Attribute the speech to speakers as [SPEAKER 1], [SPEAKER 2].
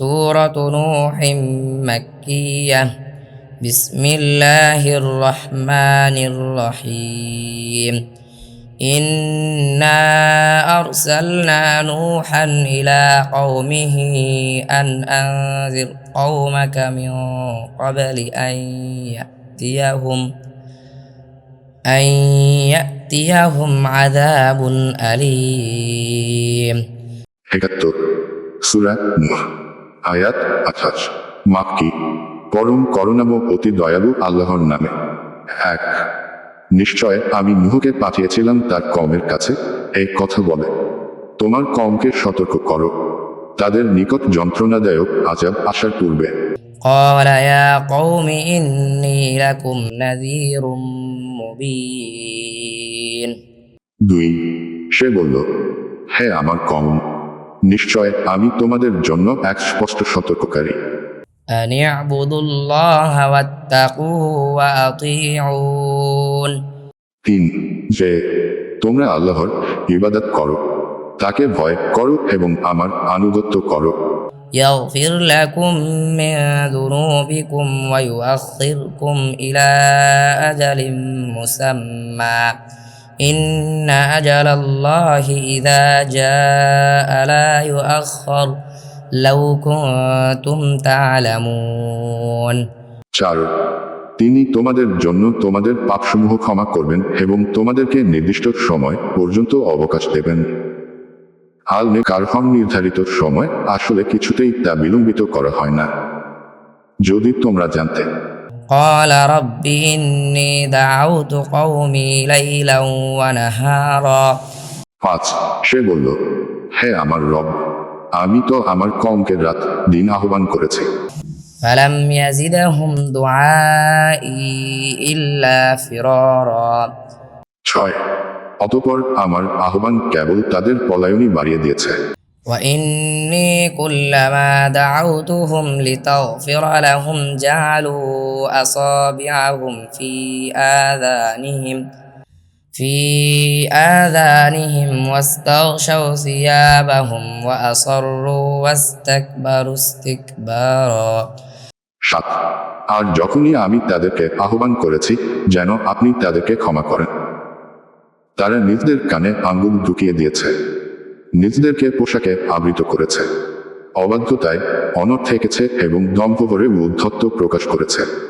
[SPEAKER 1] سورة نوح مكية. بسم الله الرحمن الرحيم. إنا أرسلنا نوحا إلى قومه أن أنذر قومك من قبل أن يأتيهم أن يأتيهم عذاب أليم.
[SPEAKER 2] 71 سورة نوح আয়াত আঠাশ মাক্কি পরম করুণাম অতি দয়ালু আল্লাহর নামে এক নিশ্চয় আমি নুহকে পাঠিয়েছিলাম তার কমের কাছে এই কথা বলে তোমার কমকে সতর্ক করো তাদের নিকট যন্ত্রণাদায়ক আজাব আসার পূর্বে
[SPEAKER 1] قال يا قوم إني لكم نذير مبين
[SPEAKER 2] দুই সে বলল হে আমার কম নিশ্চয় আমি তোমাদের জন্য এক স্পষ্ট সতর্ককারী
[SPEAKER 1] أن اعبدوا الله واتقوه وأطيعون
[SPEAKER 2] তিন যে তোমরা আল্লাহর ইবাদত করো তাকে ভয় করো এবং আমার আনুগত্য করো
[SPEAKER 1] يغفر لكم من ذنوبكم ويؤخركم إلى أجل مسمى إن أجل الله إذا جاء لا يؤخر لو كنتم تعلمون
[SPEAKER 2] চার তিনি তোমাদের জন্য তোমাদের পাপসমূহ ক্ষমা করবেন এবং তোমাদেরকে নির্দিষ্ট সময় পর্যন্ত অবকাশ দেবেন আলমে কারহম নির্ধারিত সময় আসলে কিছুতেই তা বিলম্বিত করা হয় না যদি তোমরা জানতে
[SPEAKER 1] قال رب إني دعوت قومي ليلا ونهارا
[SPEAKER 2] পাঁচ সে বলল হে আমার রব আমি তো আমার কমকে রাত দিন আহ্বান করেছি
[SPEAKER 1] فلم يزدهم دعائي إلا فرارا
[SPEAKER 2] ছয় অতপর আমার আহ্বান কেবল তাদের পলায়নই বাড়িয়ে দিয়েছে
[SPEAKER 1] وإني كلما دعوتهم لتغفر لهم جعلوا أصابعهم في آذانهم في آذانهم واستغشوا ثيابهم وأصروا واستكبروا استكبارا
[SPEAKER 2] সাত আর যখনই আমি তাদেরকে আহ্বান করেছি যেন আপনি তাদেরকে ক্ষমা করেন তারা নিজদের কানে আঙ্গুল ঢুকিয়ে দিয়েছে নিজদেরকে পোশাকে আবৃত করেছে। অবাধ্যতায় অনর থেকেছে এবং দম্ভ করে উদ্ধত্ত প্রকাশ করেছে।